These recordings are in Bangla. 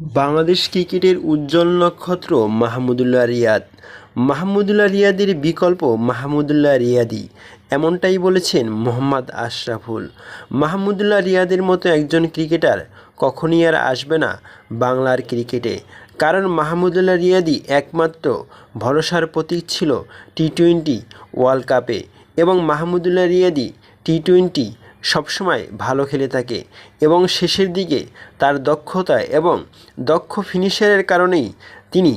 বাংলাদেশ ক্রিকেটের উজ্জ্বল নক্ষত্র মাহমুদুল্লাহ রিয়াদ। মাহমুদুল্লাহ রিয়াদের বিকল্প মাহমুদুল্লাহ রিয়াদি, এমনটাই বলেছেন মোহাম্মদ আশরাফুল। মাহমুদুল্লাহ রিয়াদের মতো একজন ক্রিকেটার কখনই আর আসবে না বাংলার ক্রিকেটে, কারণ মাহমুদুল্লাহ রিয়াদি একমাত্র ভরসার প্রতীক ছিল টি টোয়েন্টি ওয়ার্ল্ড কাপে এবং মাহমুদুল্লাহ রিয়াদি টি টোয়েন্টি সবসময় ভালো খেলে থাকে এবং শেষের দিকে তার দক্ষতা এবং দক্ষ ফিনিশারের কারণেই তিনি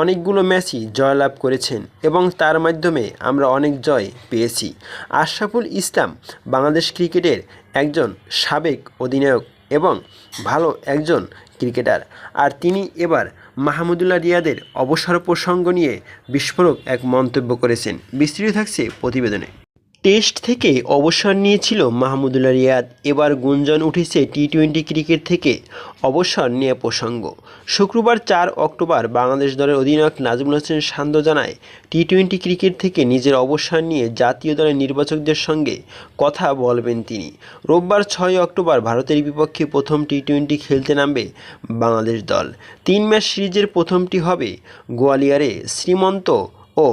অনেকগুলো ম্যাচই জয়লাভ করেছেন এবং তার মাধ্যমে আমরা অনেক জয় পেয়েছি। আশরাফুল ইসলাম বাংলাদেশ ক্রিকেটের একজন সাবেক অধিনায়ক এবং ভালো একজন ক্রিকেটার। আর তিনি এবার মাহমুদুল্লাহ রিয়াদের অবসর প্রসঙ্গ নিয়ে বিস্ফোরক এক মন্তব্য করেছেন। বিস্তৃত থাকছে প্রতিবেদনে। টেস্ট থেকে অবসর নিয়েছিল মাহমুদুল্লাহ রিয়াদ। এবার গুঞ্জন উঠেছে টি টোয়েন্টি ক্রিকেট থেকে অবসর নিয়ে প্রসঙ্গ। শুক্রবার চার অক্টোবর বাংলাদেশ দলের অধিনায়ক নাজমুল হোসেন সান্ধ্য জানায় টি টোয়েন্টি ক্রিকেট থেকে নিজের অবসর নিয়ে জাতীয় দলের নির্বাচকদের সঙ্গে কথা বলবেন তিনি। রোববার ছয় অক্টোবর ভারতের বিপক্ষে প্রথম টি টোয়েন্টি খেলতে নামবে বাংলাদেশ দল। তিন ম্যাচ সিরিজের প্রথমটি হবে গোয়ালিয়রে শ্রীমন্ত ও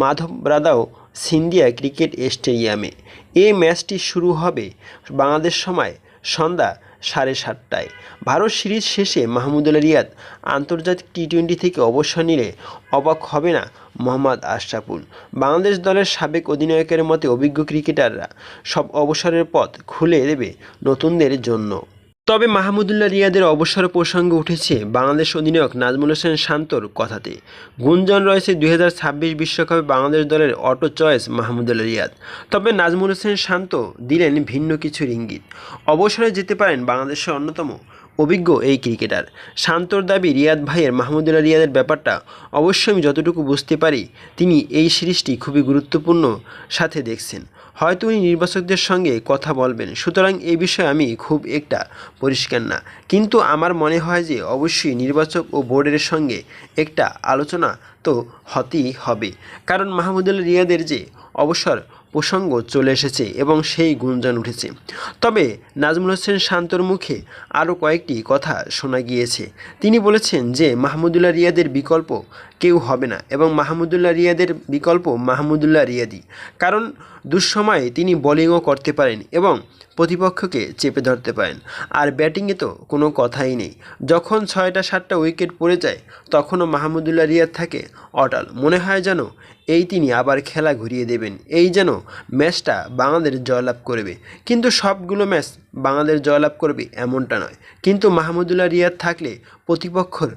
মাধবরাদাও সিন্ধিয়া ক্রিকেট স্টেডিয়ামে। এই ম্যাচটি শুরু হবে বাংলাদেশ সময় সন্ধ্যা সাড়ে সাতটায়। ভারত সিরিজ শেষে মাহমুদুল্লাহ রিয়াদ আন্তর্জাতিক টি টোয়েন্টি থেকে অবসর নিলে অবাক হবে না মোহাম্মদ আশরাফুল। বাংলাদেশ দলের সাবেক অধিনায়কের মতে অভিজ্ঞ ক্রিকেটাররা সব অবসরের পথ খুলে দেবে নতুনদের জন্য। তবে মাহমুদুল্লাহ রিয়াদের অবসর প্রসঙ্গ উঠেছে বাংলাদেশ অধিনায়ক নাজমুল হোসেন শান্তর কথাতে। গুঞ্জন রয়েছে দুই বিশ্বকাপে বাংলাদেশ দলের অটো চয়েস মাহমুদুল্লাহ রিয়াদ। তবে নাজমুল হোসেন শান্ত দিলেন ভিন্ন কিছু ইঙ্গিত। অবসরে যেতে পারেন বাংলাদেশের অন্যতম অভিজ্ঞ এই ক্রিকেটার। শান্তর দাবি, রিয়াদ ভাইয়ের মাহমুদুল্লাহ রিয়াদের ব্যাপারটা অবশ্যই আমি যতটুকু বুঝতে পারি, তিনি এই সিরিজটি খুবই গুরুত্বপূর্ণ সাথে দেখছেন। হয়তো উনি নির্বাচকদের সঙ্গে কথা বলবেন। সুতরাং এ বিষয়ে আমি খুব একটা পরিষ্কার না। কিন্তু আমার মনে হয় যে অবশ্যই নির্বাচক ও বোর্ডের সঙ্গে একটা আলোচনা তো হতেই হবে। কারণ মাহমুদুল রিয়াদের যে অবসর প্রসঙ্গ চলে এসেছে এবং সেই গুঞ্জন উঠেছে। তবে নাজমুল হোসেন শান্তর মুখে আরও কয়েকটি কথা শোনা গিয়েছে। তিনি বলেছেন যে, মাহমুদুল্লাহ রিয়াদের বিকল্প কেউ হবে না এবং মাহমুদুল্লাহ রিয়াদের বিকল্প মাহমুদুল্লাহ রিয়াদি। কারণ দুঃসময়ে তিনি বোলিংও করতে পারেন এবং প্রতিপক্ষকে চেপে ধরতে পারেন। আর ব্যাটিংয়ে তো কোনো কথাই নেই। যখন ছয়টা সাতটা উইকেট পড়ে যায়, তখনও মাহমুদুল্লাহ রিয়াদ থাকে অটাল। মনে হয় যেন এই তিনি আবার খেলা ঘুরিয়ে দেবেন। এই যেন ম্যাচটা বাংলাদেশ জয়লাভ করবে। কিন্তু সবগুলো ম্যাচ বাংলাদেশ জয়লাভ করবে এমনটা নয়। কিন্তু মাহমুদুল্লাহ রিয়াদ থাকলে প্রতিপক্ষর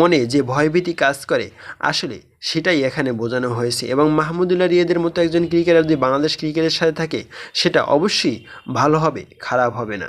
মনে যে ভয়ভীতি কাজ করে, আসলে সেটাই এখানে বোঝানো হয়েছে এবং মাহমুদুল্লাহ রিয়াদের মতো একজন ক্রিকেটার যদি বাংলাদেশ ক্রিকেটের সাথে থাকে, সেটা অবশ্যই ভালো হবে, খারাপ হবে না।